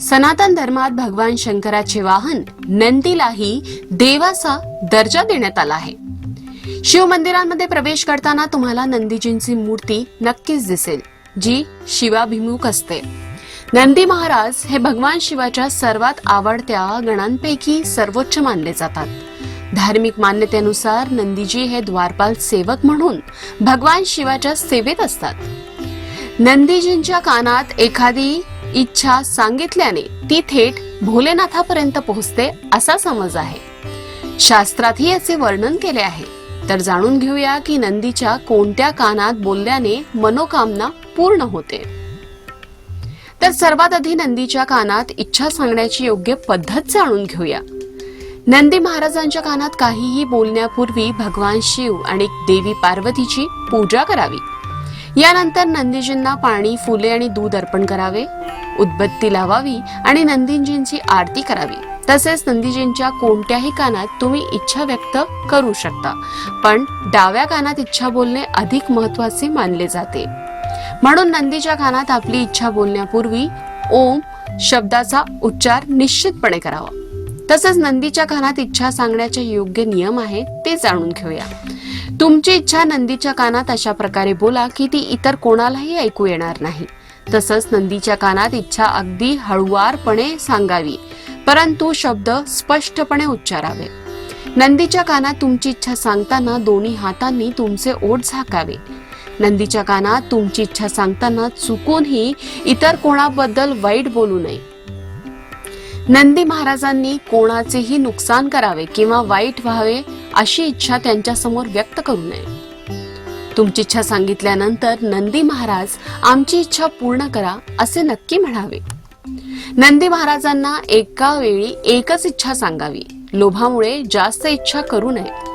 सनातन धर्मात भगवान शंकराचे वाहन नंदीलाही देवाचा दर्जा देण्यात आला आहे. शिव मंदिरांमध्ये प्रवेश करताना तुम्हाला नंदीजींची मूर्ती नक्कीच दिसेल जी शिवाभिमुख असते. नंदी महाराज हे भगवान शिवाच्या सर्वात आवडत्या गणांपैकी सर्वोच्च मानले जातात. धार्मिक मान्यतेनुसार नंदीजी हे द्वारपाल सेवक म्हणून भगवान शिवाच्या सेवेत असतात. नंदीजींच्या कानात एखादी इच्छा सांगितल्याने ती थेट भोलेनाथापर्यंत पोहोचते असा समज आहे. शास्त्रातही याचे वर्णन केले आहे. तर जाणून घेऊया की नंदीच्या कोणत्या कानात बोलल्याने मनोकामना पूर्ण होते. तर सर्वात आधी नंदीच्या कानात इच्छा सांगण्याची योग्य पद्धत जाणून घेऊया. नंदी महाराजांच्या कानात काहीही बोलण्यापूर्वी भगवान शिव आणि देवी पार्वतीची पूजा करावी. यानंतर नंदीजींना पाणी फुले आणि दूध अर्पण करावे उदबत्ती लावावी आणि नंदीजींची आरती करावी. तसेच नंदीजींच्या कोणत्याही कानात तुम्ही इच्छा व्यक्त करू शकता पण डाव्या कानात इच्छा बोलणे अधिक महत्त्वाचे मानले जाते. म्हणून नंदीच्या कानात आपली इच्छा बोलण्यापूर्वी ओम शब्दाचा उच्चार निश्चितपणे करावा. तसंच नंदीच्या कानात इच्छा सांगण्याचे योग्य नियम आहेत ते जाणून घेऊया. तुमची इच्छा नंदीच्या कानात अशा प्रकारे बोला की ती इतर कोणालाही ऐकू येणार नाही. तसंच नंदीच्या कानात इच्छा अगदी हळुवारपणे सांगावी परंतु शब्द स्पष्टपणे उच्चारावे. नंदीच्या कानात तुमची इच्छा सांगताना दोन्ही हातांनी तुमचे ओठ झाकावे. नंदीच्या कानात तुमची इच्छा सांगताना चुकूनही इतर कोणाबद्दल वाईट बोलू नये. नंदी महाराजांनी कोणाचेही नुकसान करावे किंवा वाईट व्हावे अशी इच्छा त्यांच्यासमोर व्यक्त करू नये. तुमची इच्छा सांगितल्यानंतर नंदी महाराज आमची इच्छा पूर्ण करा असे नक्की म्हणावे. नंदी महाराजांना एका वेळी एकच इच्छा सांगावी. लोभामुळे जास्त इच्छा करू नये.